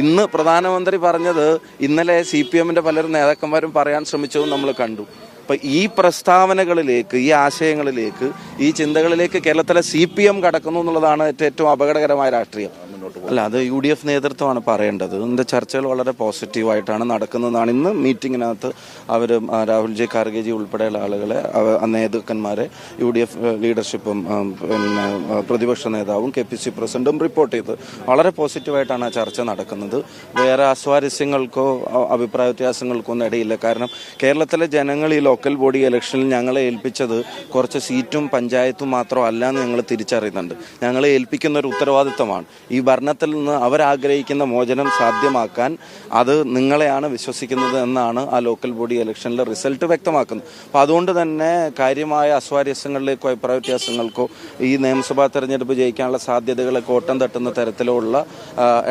ഇന്ന് പ്രധാനമന്ത്രി പറഞ്ഞത് ഇന്നലെ സി പി എമ്മിന്റെ പലരും നേതാക്കന്മാരും പറയാൻ ശ്രമിച്ചതും നമ്മൾ കണ്ടു. അപ്പൊ ഈ പ്രസ്താവനകളിലേക്ക് ഈ ആശയങ്ങളിലേക്ക് ഈ ചിന്തകളിലേക്ക് കേരളത്തിലെ സി കടക്കുന്നു എന്നുള്ളതാണ് ഏറ്റവും അപകടകരമായ രാഷ്ട്രീയം. അല്ല അത് യു ഡി എഫ് നേതൃത്വമാണ് പറയേണ്ടത്. ഇതിന്റെ ചർച്ചകൾ വളരെ പോസിറ്റീവായിട്ടാണ് നടക്കുന്നതാണ്. ഇന്ന് മീറ്റിങ്ങിനകത്ത് അവർ രാഹുൽജി ഖാർഗെജി ഉൾപ്പെടെയുള്ള ആളുകളെ നേതാക്കന്മാരെ യു ഡി എഫ് ലീഡർഷിപ്പും പിന്നെ പ്രതിപക്ഷ നേതാവും കെ പി സി പ്രസിഡന്റും റിപ്പോർട്ട് ചെയ്ത് വളരെ പോസിറ്റീവായിട്ടാണ് ആ ചർച്ച നടക്കുന്നത്. വേറെ അസ്വാരസ്യങ്ങൾക്കോ അഭിപ്രായ വ്യത്യാസങ്ങൾക്കോ ഒന്നും ഇടയില്ല. കാരണം കേരളത്തിലെ ജനങ്ങൾ ഈ ലോക്കൽ ബോഡി ഇലക്ഷനിൽ ഞങ്ങളെ ഏൽപ്പിച്ചത് കുറച്ച് സീറ്റും പഞ്ചായത്തും മാത്രമല്ല എന്ന് ഞങ്ങൾ തിരിച്ചറിയുന്നുണ്ട്. ഞങ്ങളെ ഏൽപ്പിക്കുന്ന ഒരു ഉത്തരവാദിത്തമാണ് ഈ ഭരണത്തിൽ നിന്ന് അവരാഗ്രഹിക്കുന്ന മോചനം സാധ്യമാക്കാൻ അത് നിങ്ങളെയാണ് വിശ്വസിക്കുന്നത് എന്നാണ് ആ ലോക്കൽ ബോഡി ഇലക്ഷനിലെ റിസൾട്ട് വ്യക്തമാക്കുന്നത്. അപ്പോൾ അതുകൊണ്ട് തന്നെ കാര്യമായ അസ്വാരസ്യങ്ങളിലേക്കോ അഭിപ്രായ വ്യത്യാസങ്ങൾക്കോ ഈ നിയമസഭാ തെരഞ്ഞെടുപ്പ് ജയിക്കാനുള്ള സാധ്യതകളെ കോട്ടം തട്ടുന്ന തരത്തിലുള്ള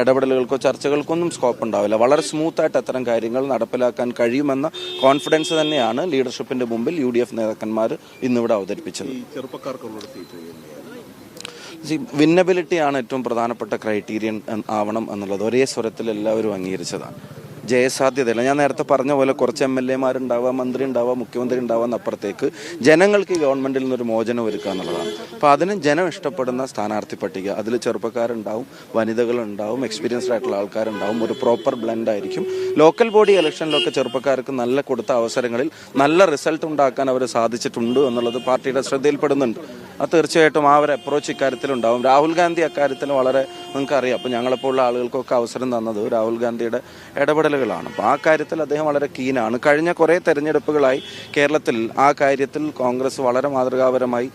ഇടപെടലുകൾക്കോ ചർച്ചകൾക്കോ ഒന്നും സ്കോപ്പ് ഉണ്ടാവില്ല. വളരെ സ്മൂത്തായിട്ട് അത്തരം കാര്യങ്ങൾ നടപ്പിലാക്കാൻ കഴിയുമെന്ന കോൺഫിഡൻസ് തന്നെയാണ് ലീഡർഷിപ്പിന്റെ മുമ്പിൽ യു ഡി എഫ് നേതാക്കന്മാർ ഇന്നിവിടെ അവതരിപ്പിച്ചത്. ചെറുപ്പക്കാർക്കുള്ള വിന്നബിലിറ്റിയാണ് ഏറ്റവും പ്രധാനപ്പെട്ട ക്രൈറ്റീരിയൻ ആവണം എന്നുള്ളത്. ഒരേ സ്വരത്തിൽ എല്ലാവരും അംഗീകരിച്ചതാണ്. ജയസാധ്യതയില്ല. ഞാൻ നേരത്തെ പറഞ്ഞ പോലെ കുറച്ച് എം എൽ എമാരുണ്ടാവുക മന്ത്രി ഉണ്ടാവുക മുഖ്യമന്ത്രി ഉണ്ടാവുക എന്നപ്പുറത്തേക്ക് ജനങ്ങൾക്ക് ഈ ഗവൺമെന്റിൽ നിന്നൊരു മോചനം ഒരുക്കുക എന്നുള്ളതാണ്. അപ്പോൾ അതിന് ജനം ഇഷ്ടപ്പെടുന്ന സ്ഥാനാർത്ഥി പട്ടിക. അതിൽ ചെറുപ്പക്കാരുണ്ടാവും വനിതകളുണ്ടാവും എക്സ്പീരിയൻസ്ഡ് ആയിട്ടുള്ള ആൾക്കാരുണ്ടാവും. ഒരു പ്രോപ്പർ ബ്ലെൻഡ് ആയിരിക്കും. ലോക്കൽ ബോഡി ഇലക്ഷനിലൊക്കെ ചെറുപ്പക്കാർക്ക് നല്ല കൊടുത്ത അവസരങ്ങളിൽ നല്ല റിസൾട്ട് ഉണ്ടാക്കാൻ അവർ സാധിച്ചിട്ടുണ്ട് എന്നുള്ളത് പാർട്ടിയുടെ ശ്രദ്ധയിൽപ്പെടുന്നുണ്ട്. അത് തീർച്ചയായിട്ടും ആ ഒരു അപ്രോച്ച് ഇക്കാര്യത്തിലുണ്ടാവും. രാഹുൽ ഗാന്ധി അക്കാര്യത്തിൽ വളരെ നിങ്ങൾക്കറിയാം. അപ്പോൾ ഞങ്ങളെപ്പോലുള്ള ആളുകൾക്കൊക്കെ അവസരം തന്നത് രാഹുൽ ഗാന്ധിയുടെ ഇടപെടലുകളാണ്. അപ്പോൾ ആ കാര്യത്തിൽ അദ്ദേഹം വളരെ കീനാണ് കഴിഞ്ഞ കുറേ തെരഞ്ഞെടുപ്പുകളായി കേരളത്തിൽ ആ കാര്യത്തിൽ കോൺഗ്രസ് വളരെ മാതൃകാപരമായി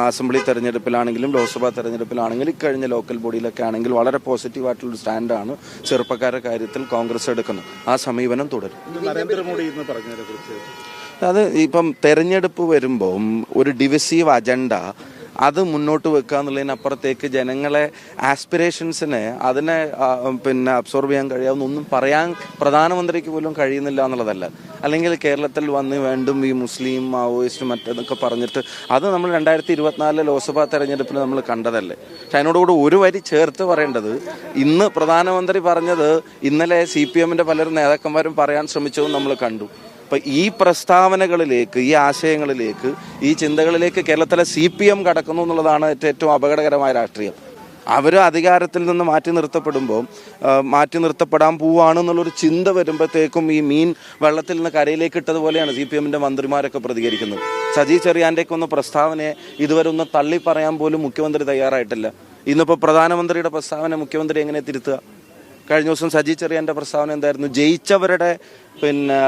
അസംബ്ലി തെരഞ്ഞെടുപ്പിലാണെങ്കിലും ലോക്സഭാ തെരഞ്ഞെടുപ്പിലാണെങ്കിലും ഇക്കഴിഞ്ഞ ലോക്കൽ ബോഡിയിലൊക്കെ ആണെങ്കിൽ വളരെ പോസിറ്റീവായിട്ടുള്ള സ്റ്റാൻഡാണ് ചെറുപ്പക്കാരുടെ കാര്യത്തിൽ കോൺഗ്രസ് എടുക്കുന്നത്. ആ സമീപനം തുടരും. നരേന്ദ്രമോദി ഇന്ന് പറഞ്ഞതിനെ കുറിച്ച് അത് ഇപ്പം തെരഞ്ഞെടുപ്പ് വരുമ്പം ഒരു ഡിവിസീവ് അജണ്ട അത് മുന്നോട്ട് വെക്കുക എന്നുള്ളതിനപ്പുറത്തേക്ക് ജനങ്ങളെ ആസ്പിറേഷൻസിനെ അതിനെ പിന്നെ അബ്സോർബ് ചെയ്യാൻ കഴിയാവുന്ന ഒന്നും പറയാൻ പ്രധാനമന്ത്രിക്ക് പോലും കഴിയുന്നില്ല എന്നുള്ളതല്ല. അല്ലെങ്കിൽ കേരളത്തിൽ വന്ന് വേണ്ടും ഈ മുസ്ലിം മാവോയിസ്റ്റ് മറ്റേതൊക്കെ പറഞ്ഞിട്ട് അത് നമ്മൾ രണ്ടായിരത്തി ഇരുപത്തിനാലിലെ ലോക്സഭാ തെരഞ്ഞെടുപ്പിൽ നമ്മൾ കണ്ടതല്ലേ. പക്ഷെ അതിനോടുകൂടി ഒരു വരി ചേർത്ത് പറയേണ്ടത് ഇന്ന് പ്രധാനമന്ത്രി പറഞ്ഞത് ഇന്നലെ സി പി എമ്മിന്റെ പലരും നേതാക്കന്മാരും പറയാൻ ശ്രമിച്ചതും നമ്മൾ കണ്ടു. അപ്പം ഈ പ്രസ്താവനകളിലേക്ക് ഈ ആശയങ്ങളിലേക്ക് ഈ ചിന്തകളിലേക്ക് കേരളത്തിലെ സി പി എം കടക്കുന്നു എന്നുള്ളതാണ് ഏറ്റവും അപകടകരമായ രാഷ്ട്രീയം. അവർ അധികാരത്തിൽ നിന്ന് മാറ്റി നിർത്തപ്പെടുമ്പോൾ മാറ്റി നിർത്തപ്പെടാൻ പോവാണെന്നുള്ളൊരു ചിന്ത വരുമ്പോഴത്തേക്കും ഈ മീൻ വെള്ളത്തിൽ നിന്ന് കരയിലേക്ക് ഇട്ടതുപോലെയാണ് സി പി എമ്മിന്റെ മന്ത്രിമാരൊക്കെ പ്രതികരിക്കുന്നത്. സജി ചെറിയാന്റെയൊക്കെ ഒന്ന് പ്രസ്താവനയെ ഇതുവരെ ഒന്ന് തള്ളി പറയാൻ പോലും മുഖ്യമന്ത്രി തയ്യാറായിട്ടില്ല. ഇന്നിപ്പോൾ പ്രധാനമന്ത്രിയുടെ പ്രസ്താവന മുഖ്യമന്ത്രി എങ്ങനെ തിരുത്തുക? കഴിഞ്ഞ ദിവസം സജി ചെറിയാന്റെ പ്രസ്താവന എന്തായിരുന്നു? ജയിച്ചവരുടെ പിന്നെ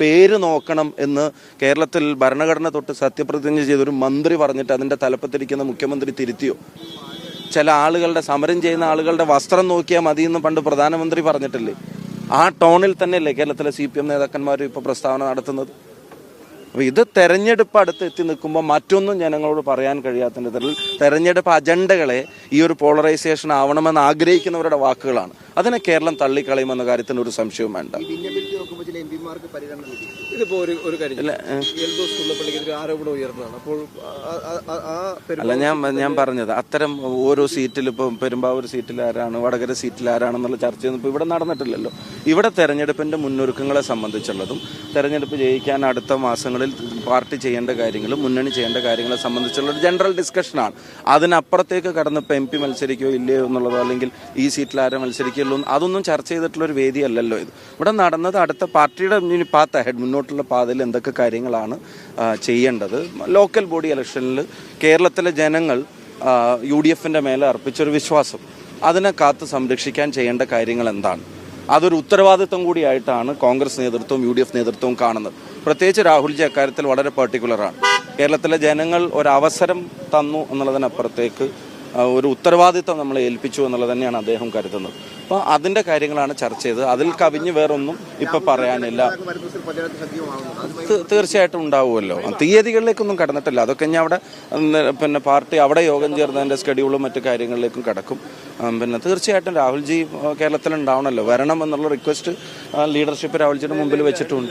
പേര് നോക്കണം എന്ന് കേരളത്തിൽ ഭരണഘടന തൊട്ട് സത്യപ്രതിജ്ഞ ചെയ്ത ഒരു മന്ത്രി പറഞ്ഞിട്ട് അതിന്റെ തലപ്പത്തിരിക്കുന്ന മുഖ്യമന്ത്രി തിരുത്തിയോ? ചില ആളുകളുടെ സമരം ചെയ്യുന്ന ആളുകളുടെ വസ്ത്രം നോക്കിയാൽ മതി എന്ന് പണ്ട് പ്രധാനമന്ത്രി പറഞ്ഞിട്ടില്ലേ? ആ ടോണിൽ തന്നെയല്ലേ കേരളത്തിലെ സി പി എം നേതാക്കന്മാർ ഇപ്പോൾ പ്രസ്താവന നടത്തുന്നത്? അപ്പോൾ ഇത് തെരഞ്ഞെടുപ്പ് അടുത്ത് എത്തി നിൽക്കുമ്പോൾ മറ്റൊന്നും ജനങ്ങളോട് പറയാൻ കഴിയാത്തതിന്റെ തരത്തിൽ തെരഞ്ഞെടുപ്പ് അജണ്ടകളെ ഈ ഒരു പോളറൈസേഷൻ ആവണമെന്ന് ആഗ്രഹിക്കുന്നവരുടെ വാക്കുകളാണ്. അതിനെ കേരളം തള്ളിക്കളയുമെന്ന കാര്യത്തിന് ഒരു സംശയവും വേണ്ട. ഇതിപ്പോ ഒരു ഒരു കാര്യം. ആരോപണം ഉയർന്നതാണ്. അപ്പോൾ അല്ല ഞാൻ ഞാൻ പറഞ്ഞത് അത്തരം ഓരോ സീറ്റിൽ ഇപ്പം പെരുമ്പാവൂർ സീറ്റിൽ ആരാണ് വടകര സീറ്റിൽ ആരാണെന്നുള്ള ചർച്ചയൊന്നും ഇപ്പോൾ ഇവിടെ നടന്നിട്ടില്ലല്ലോ. ഇവിടെ തെരഞ്ഞെടുപ്പിന്റെ മുന്നൊരുക്കങ്ങളെ സംബന്ധിച്ചുള്ളതും തെരഞ്ഞെടുപ്പ് ജയിക്കാൻ അടുത്ത മാസങ്ങളിൽ പാർട്ടി ചെയ്യേണ്ട കാര്യങ്ങളും മുന്നണി ചെയ്യേണ്ട കാര്യങ്ങളെ സംബന്ധിച്ചുള്ള ഒരു ജനറൽ ഡിസ്കഷനാണ് അതിനപ്പുറത്തേക്ക് കടന്നിപ്പോൾ എം പി മത്സരിക്കുകയോ ഇല്ലയോ എന്നുള്ളതോ അല്ലെങ്കിൽ ഈ സീറ്റിൽ ആരെ മത്സരിക്കുള്ളൂ അതൊന്നും ചർച്ച ചെയ്തിട്ടുള്ളൊരു വേദിയല്ലല്ലോ ഇത്. ഇവിടെ നടന്നത് അടുത്ത പാർട്ടിയുടെ പാത്ത് അഹെഡ് മുന്നോട്ടുള്ള പാതയിൽ എന്തൊക്കെ കാര്യങ്ങളാണ് ചെയ്യേണ്ടത്. ലോക്കൽ ബോഡി ഇലക്ഷനിൽ കേരളത്തിലെ ജനങ്ങൾ യു ഡി എഫിന്റെ മേലെ അർപ്പിച്ചൊരു വിശ്വാസം. അതിനെ കാത്ത് സംരക്ഷിക്കാൻ ചെയ്യേണ്ട കാര്യങ്ങൾ എന്താണ്? അതൊരു ഉത്തരവാദിത്വം കൂടിയായിട്ടാണ് കോൺഗ്രസ് നേതൃത്വവും യു ഡി എഫ് നേതൃത്വവും കാണുന്നത്. പ്രത്യേകിച്ച് രാഹുൽജി അക്കാര്യത്തിൽ വളരെ പെർട്ടിക്കുലറാണ് കേരളത്തിലെ ജനങ്ങൾ ഒരവസരം തന്നു എന്നുള്ളതിനപ്പുറത്തേക്ക് ഒരു ഉത്തരവാദിത്വം നമ്മളെ ഏൽപ്പിച്ചു എന്നുള്ളത് തന്നെയാണ് അദ്ദേഹം കരുതുന്നത്. അപ്പോൾ അതിന്റെ കാര്യങ്ങളാണ് ചർച്ച ചെയ്തത്. അതിൽ കവിഞ്ഞ് വേറൊന്നും ഇപ്പം പറയാനില്ല. തീർച്ചയായിട്ടും ഉണ്ടാവുമല്ലോ. തീയതികളിലേക്കൊന്നും കടന്നിട്ടില്ല. അതൊക്കെ ഞാൻ അവിടെ പിന്നെ പാർട്ടി അവിടെ യോഗം ചേർന്നതിന്റെ സ്കെഡ്യൂളും മറ്റു കാര്യങ്ങളിലേക്കും കടക്കും. പിന്നെ തീർച്ചയായിട്ടും രാഹുൽജി കേരളത്തിൽ ഉണ്ടാവണമല്ലോ വരണം എന്നുള്ള റിക്വസ്റ്റ് ലീഡർഷിപ്പ് രാഹുൽജിയുടെ മുമ്പിൽ വെച്ചിട്ടുണ്ട്.